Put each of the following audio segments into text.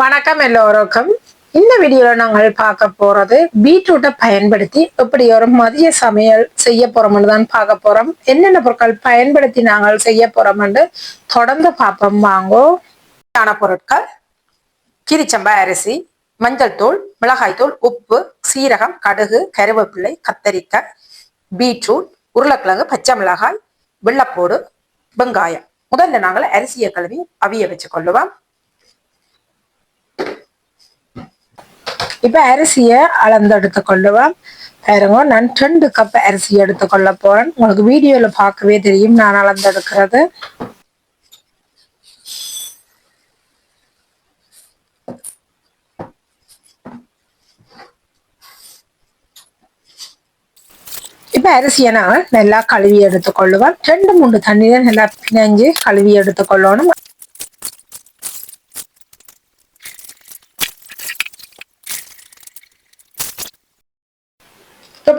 வணக்கம் எல்லோருக்கும். இந்த வீடியோல நாங்கள் பார்க்க போறது பீட்ரூட்டை பயன்படுத்தி எப்படி ஒரு மதிய சமையல் செய்ய போறோம்னு தான் பார்க்க போறோம். என்னென்ன பொருட்கள் பயன்படுத்தி நாங்கள் செய்ய போறோம்னு தொடர்ந்து பார்ப்போம். வாங்கோ தான பொருட்கள். கிரிச்சம்பா அரிசி மஞ்சள் தூள் மிளகாய் தூள் உப்பு சீரகம் கடுகு கருவேப்பிள்ளை கத்தரிக்காய் பீட்ரூட் உருளைக்கிழங்கு பச்சை மிளகாய் வெள்ளப்போடு வெங்காயம். முதல்ல நாங்கள் அரிசியை கழுவி அவிய வச்சு கொள்ளுவோம். இப்ப அரிசியை அளந்தெடுத்து கொள்ளுவேன் பாருங்க நான் ரெண்டு கப் அரிசி எடுத்துக்கொள்ள போறேன். உங்களுக்கு வீடியோல பார்க்கவே தெரியும் நான் அளந்தெடுக்கிறது இப்ப அரிசியை நான் நல்லா கழுவி எடுத்துக்கொள்ளுவேன் ரெண்டு மூணு தண்ணியில் நல்லா பிணைஞ்சு கழுவி எடுத்துக்கொள்ளணும்.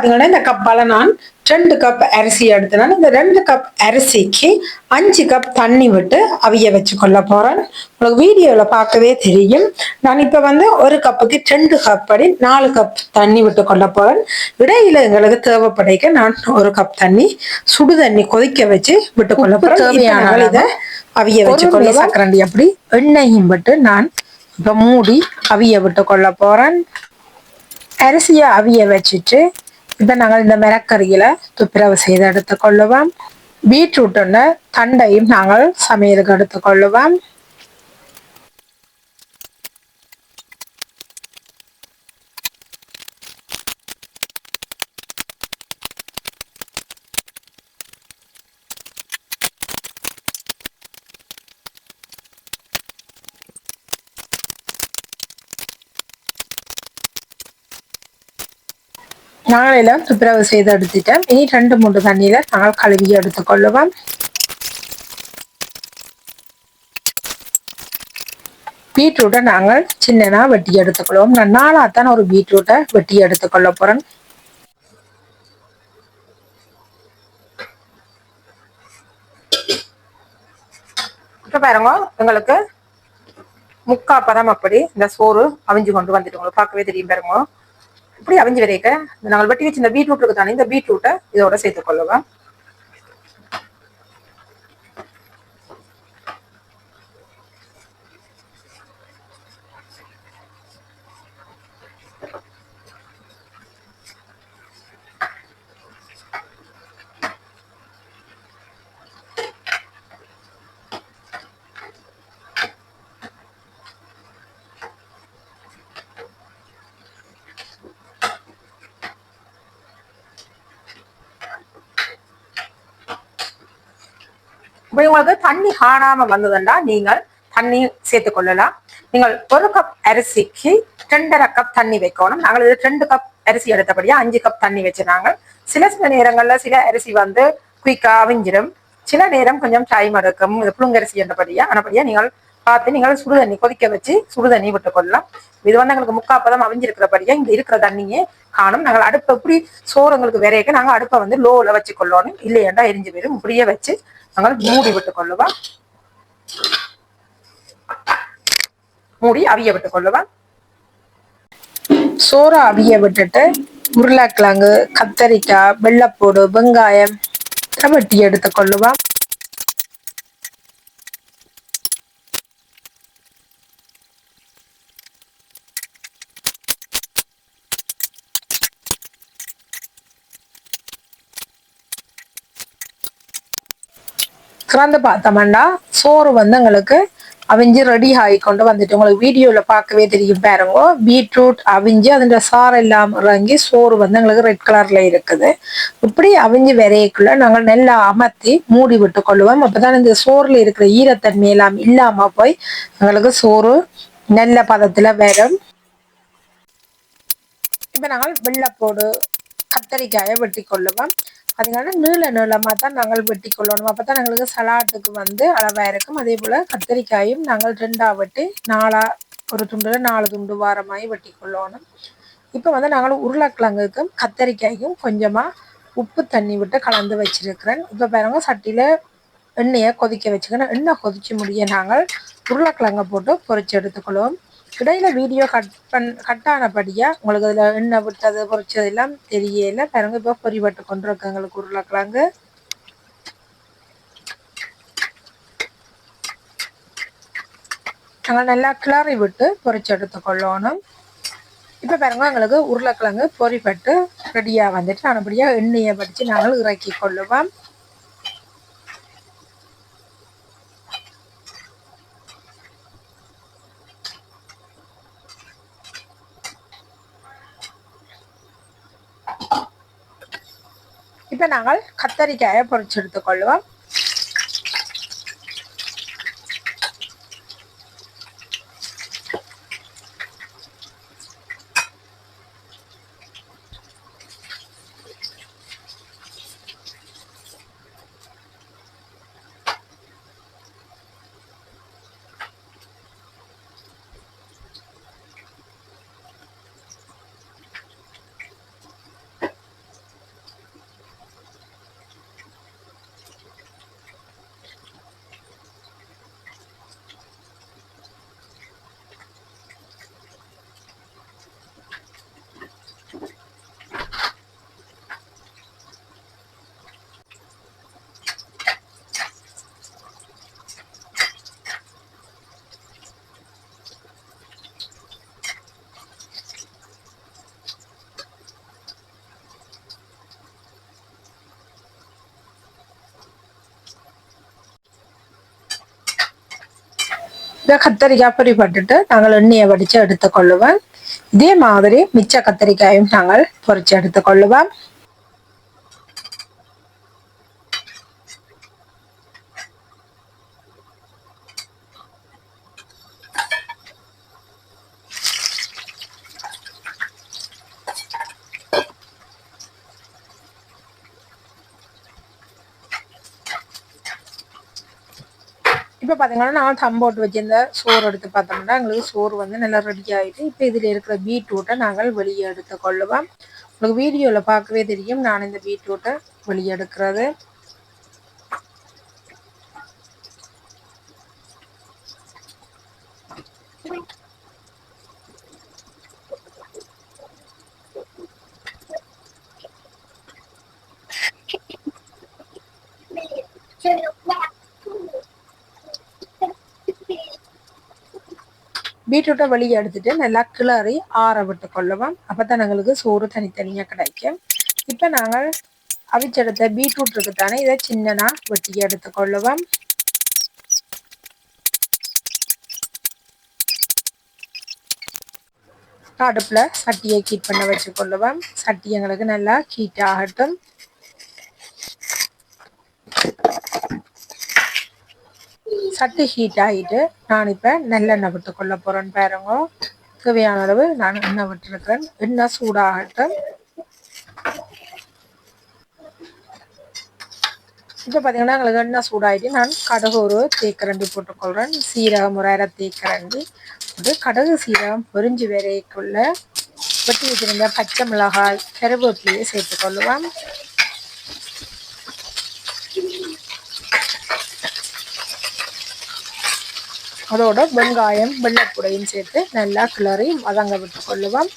பார்த்தீங்கன்னா இந்த கப்பால் நான் ரெண்டு கப் அரிசி எடுத்தனால இந்த ரெண்டு கப் அரிசிக்கு அஞ்சு கப் தண்ணி விட்டு அவிய வச்சு கொள்ள போகிறேன் உங்களுக்கு வீடியோவில் பார்க்கவே தெரியும். நான் இப்போ வந்து ஒரு கப்புக்கு ரெண்டு கப் படி நாலு கப் தண்ணி விட்டு கொள்ள போகிறேன் இடையில எங்களுக்கு தேவைப்படைக்க நான் ஒரு கப் தண்ணி சுடு தண்ணி கொதிக்க வச்சு விட்டு கொள்ள போகிறேன் தேவையான இதை அவிய வச்சு கொள்ள சக்கரண்டி அப்படி எண்ணெயும் விட்டு நான் இப்போ மூடி அவிய விட்டு கொள்ள போகிறேன் அரிசியை அவிய வச்சுட்டு இப்போ நாங்கள் இந்த மிரக்கறியில துப்புரவு செய்து எடுத்துக்கொள்ளுவோம். பீட்ரூட்டோட தண்டையும் நாங்கள் சமையலுக்கு எடுத்துக்கொள்ளுவோம். நாளையில துப்புரவு செய்து எடுத்துட்டேன் இனி ரெண்டு மூன்று தண்ணியில நாங்கள் கழுவி எடுத்துக்கொள்ளுவோம் பீட்ரூட்டை நாங்கள் சின்னனாக வெட்டி எடுத்துக்கொள்வோம் நான் நாளாத்தான் ஒரு பீட்ரூட்டை வெட்டி எடுத்துக்கொள்ள போறேன் இப்போ பாருங்க எங்களுக்கு முக்கா பதம் அப்படி இந்த சோறு அவிஞ்சு கொண்டு வந்துட்டு உங்களுக்கு பார்க்கவே தெரியும் பாருங்க எப்படி அவிஞ்சு விதைக்க நாங்கள் வெட்டி வச்சு இந்த பீட்ரூட் இருக்கு தானே இந்த பீட்ரூட்டை இதோட சேர்த்துக் கொள்ளுவேன் இப்போ உங்களுக்கு தண்ணி காணாம வந்ததுண்டா நீங்கள் தண்ணி சேர்த்து கொள்ளலாம். நீங்கள் ஒரு கப் அரிசிக்கு ரெண்டரை கப் தண்ணி வைக்கணும். நாங்கள் இது ரெண்டு கப் அரிசி எடுத்தபடியா அஞ்சு கப் தண்ணி வச்சிருந்தாங்க. சில சில நேரங்கள்ல சில அரிசி வந்து குயிக்கா அவிஞ்சிடும் சில நேரம் கொஞ்சம் டைம் எடுக்கும். இது புழுங்கரிசி என்றபடியா ஆனபடியா நீங்கள் பார்த்து நீங்கள் சுடுதண்ணி கொதிக்க வச்சு சுடுதண்ணி விட்டு கொள்ளலாம். இது வந்து எங்களுக்கு முக்காப்பதம் அவிஞ்சிருக்கிறபடியா இங்க இருக்கிற தண்ணியே காணும். நாங்கள் அடுப்பை இப்படி சோறு எங்களுக்கு விரைக்க நாங்கள் அடுப்பை வந்து லோல வச்சு கொள்ளணும். இல்லையாண்டா எரிஞ்சு போயிடும். இப்படியே வச்சு நாங்கள் மூடி விட்டு கொள்ளுவோம். மூடி அவிய விட்டு கொள்ளுவோம். சோறு அவிய விட்டுட்டு உருளைக்கிழங்கு கத்தரிக்காய் வெள்ளப்பூடு வெங்காயம் வெட்டி எடுத்து கொள்ளுவோம். திறந்து பார்த்தோம்னா சோறு வந்து எங்களுக்கு அவிஞ்சு ரெடி ஆகி கொண்டு வந்துட்டு உங்களுக்கு வீடியோவில் பார்க்கவே தெரியும் பாருங்க. பீட்ரூட் அவிஞ்சு அதில் சாறு இல்லாமல் இறங்கி சோறு வந்து எங்களுக்கு ரெட் கலரில் இருக்குது. இப்படி அவிஞ்சு விரையக்குள்ள நாங்கள் நெல்லை அமர்த்தி மூடி விட்டு கொள்ளுவோம். அப்போ தான் இந்த சோறில் இருக்கிற ஈரத்தன்மை எல்லாம் இல்லாமல் போய் எங்களுக்கு சோறு நெல்ல பதத்தில் வரும். இப்போ நாங்கள் வெள்ளைப்போடு கத்தரிக்காயை வெட்டி கொள்ளுவோம். அதனால நீள நீளமாக தான் நாங்கள் வெட்டி கொள்ளணும் அப்போ தான் எங்களுக்கு சலாட்டுக்கு வந்து அளவாக இருக்கும். அதே போல் கத்திரிக்காயும் நாங்கள் ரெண்டாக வெட்டி நாலாக ஒரு துண்டில் நாலு துண்டு வாரமாகி வெட்டி கொள்ளணும் இப்போ வந்து நாங்கள் உருளைக்கிழங்குக்கும் கத்தரிக்காய்க்கும் கொஞ்சமாக உப்பு தண்ணி விட்டு கலந்து வச்சிருக்கிறேன். இப்போ பாருங்க சட்டியில் எண்ணெயை கொதிக்க வச்சுக்கணும். எண்ணெய் கொதிச்சு முடிய நாங்கள் உருளைக்கிழங்கை போட்டு பொறிச்சு எடுத்துக்கொள்வோம். இடையில வீடியோ கட் பண் கட் ஆனபடியா உங்களுக்கு அதில் எண்ணெய் விட்டது பொறிச்சது எல்லாம் தெரியல. பாருங்க இப்போ பொறிபட்டு கொண்டு எங்களுக்கு உருளைக்கிழங்கு நாங்கள் நல்லா கிளறி விட்டு பொறிச்சு எடுத்துக்கொள்ளணும் இப்போ பாருங்க எங்களுக்கு உருளைக்கிழங்கு பொறிப்பட்டு ரெடியாக வந்துட்டு நல்லபடியாக எண்ணெயை படித்து நாங்கள் இறக்கி கொள்ளுவோம். இப்போ நாங்கள் கத்தரிக்காயை பொறிச்செடுத்துக்கொள்வோம் எடுத்துக்கொள்வோம் கத்தரிக்காய் பொறி பட்டுட்டு நாங்கள் எண்ணெயை வடித்து எடுத்துக்கொள்ளுவோம். இதே மாதிரி மிச்ச கத்தரிக்காயும் நாங்கள் பொறிச்சு எடுத்துக்கொள்ளுவோம். இப்போ பார்த்தீங்கன்னா நான் தம் போட்டு வச்சிருந்த சோறு எடுத்து பார்த்தோம்னா எங்களுக்கு சோறு வந்து நல்லா ரெடி ஆகிட்டு இப்போ இதில் இருக்கிற பீட்ரூட்டை நாங்கள் வெளியே எடுத்து கொள்ளுவோம். உங்களுக்கு வீடியோவில் பார்க்கவே தெரியும் நான் இந்த பீட்ரூட்டை வெளியே எடுக்கிறது. பீட்ரூட்டை வெளியே எடுத்துட்டு நல்லா கிளறி ஆற விட்டு கொள்ளுவோம். அப்போ தான் எங்களுக்கு சோறு தனித்தனியாக கிடைக்கும். இப்போ நாங்கள் அவிச்செடுத்த பீட்ரூட் இருக்குத்தானே இதை சின்னனா வெட்டி எடுத்துக்கொள்ளுவோம் அடுப்பில் சட்டியை கீட் பண்ண வச்சுக்கொள்ளுவோம் சட்டி எங்களுக்கு நல்லா ஹீட் ஆகட்டும். சட்டு ஹீட் ஆகிட்டு நான் இப்போ நல்லெண்ணெய் விட்டு கொள்ள போகிறேன் பாருங்க. தேவையான அளவு நான் எண்ணெய் விட்டுருக்கிறேன் எண்ணெய் சூடாகட்டும். இப்போ பார்த்தீங்கன்னா எங்களுக்கு எண்ணெய் சூடாகிட்டு நான் கடுகு ஒரு தேக்கரண்டி போட்டுக்கொள்கிறேன் சீரகம் ஒரு அரை தேக்கரண்டி. போட்டு கடுகு சீரகம் பொரிஞ்சு வரைக்குள்ள வெட்டி வச்சிருந்த பச்சை மிளகாய் கருவேப்பிலையை சேர்த்துக்கொள்ளுவேன் அதோட வெங்காயம் வெள்ளைப்புடையும் சேர்த்து நல்லா கிளறி வதங்க விட்டு கொள்ளுவோம்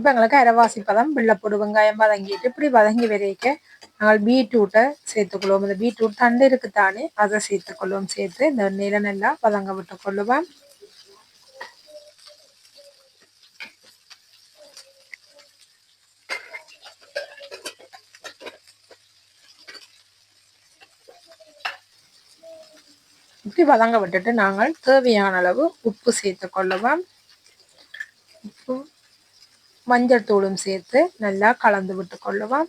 இப்போ எங்களுக்கு அரைவாசி பதம் வெள்ளைப்பொடு வெங்காயம் வதங்கிட்டு இப்படி வதங்கி வரைக்க நாங்கள் பீட்ரூட்டை சேர்த்துக்கொள்வோம் இந்த பீட்ரூட் தண்டு இருக்குத்தானே அதை சேர்த்துக்கொள்வோம் சேர்த்து இந்த எண்ணெயில நல்லா வதங்க விட்டு கொள்ளுவோம் இப்படி வதங்க விட்டுட்டு நாங்கள் தேவையான அளவு உப்பு சேர்த்து கொள்ளுவோம் உப்பு மஞ்சள் தூளும் சேர்த்து நல்லா கலந்து விட்டு கொள்ளுவோம்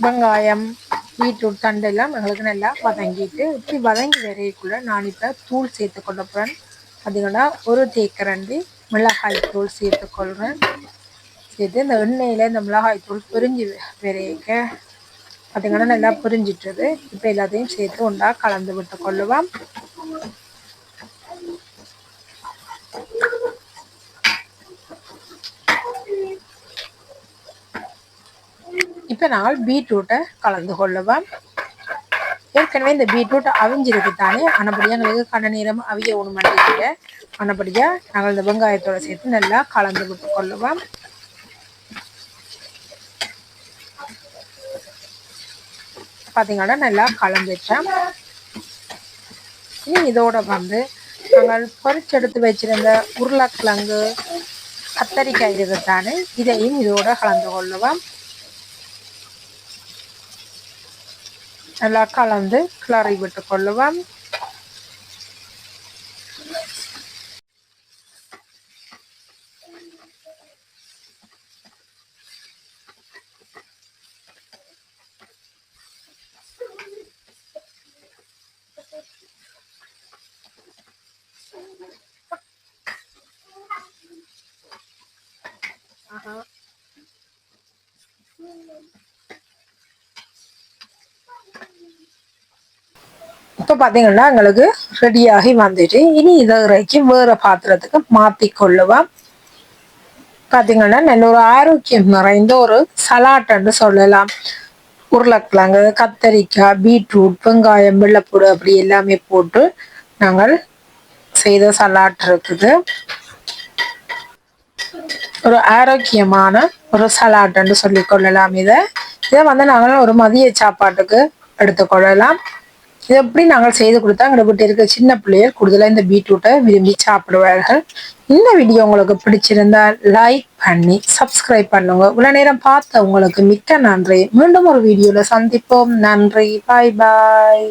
வெங்காயம் பீட்ரூட் தண்டெல்லாம் எங்களுக்கு நல்லா வதங்கிட்டு இப்படி வதங்கி வரையக்குள்ளே நான் இப்போ தூள் சேர்த்து கொள்ள போகிறேன் பார்த்தீங்கன்னா ஒரு தேக்கரண்டி மிளகாய் தூள் சேர்த்துக்கொள்கிறேன் சேர்த்து இந்த எண்ணெயில் இந்த மிளகாய் தூள் பிரிஞ்சு விரைக்க பார்த்தீங்கன்னா நல்லா பிரிஞ்சிட்டுது. இப்போ எல்லாத்தையும் சேர்த்து ஒன்றா கலந்து விட்டு கொள்ளுவோம். இப்போ நாங்கள் பீட்ரூட்டை கலந்து கொள்ளுவோம். ஏற்கனவே இந்த பீட்ரூட் அவிஞ்சிருக்கு தானே? ஆனப்படியாக எங்களுக்கு கண்ண நேரம் அவிய ஒன்று மாட்டேங்கிற ஆனப்படியாக நாங்கள் இந்த வெங்காயத்தோடு சேர்த்து நல்லா கலந்து விட்டு கொள்ளுவோம். பார்த்தீங்கன்னா நல்லா கலந்துட்டேன் இனி இதோட வந்து நாங்கள் பொறிச்செடுத்து வச்சிருந்த உருளைக்கிழங்கு கத்தரிக்காய் இருக்குதானே இதையும் இதோட கலந்து கொள்ளுவோம். நல்லா கலந்து கிளறி விட்டு கொள்ளுவோம் இப்போ பார்த்தீங்கன்னா எங்களுக்கு ரெடியாகி வந்துட்டு இனி இதை இறக்கி வேறு பாத்திரத்துக்கு மாற்றி கொள்ளுவோம் பார்த்தீங்கன்னா நல்ல ஒரு ஆரோக்கியம் நிறைந்த ஒரு சலாட்ன்னு சொல்லலாம். உருளைக்கிழங்கு கத்தரிக்காய் பீட்ரூட் வெங்காயம் வெள்ளைப்பூடு அப்படி எல்லாமே போட்டு நாங்கள் செய்த சலாட் இருக்குது. ஒரு ஆரோக்கியமான ஒரு சலாட்ன்னு சொல்லி கொள்ளலாம் இதை. இதை வந்து நாங்கள் ஒரு மதிய சாப்பாட்டுக்கு எடுத்துக்கொள்ளலாம் எப்படி நாங்கள் செய்து கொடுத்தா எங்களுக்கு இருக்க சின்ன பிள்ளைகள் கூடுதலாக இந்த பீட்ரூட்டை விரும்பி சாப்பிடுவார்கள்? இந்த வீடியோ உங்களுக்கு பிடிச்சிருந்தா லைக் பண்ணி சப்ஸ்கிரைப் பண்ணுங்க. இவ்வளோ நேரம் பார்த்த உங்களுக்கு மிக்க நன்றி. மீண்டும் ஒரு வீடியோவில் சந்திப்போம். நன்றி. பாய் பாய்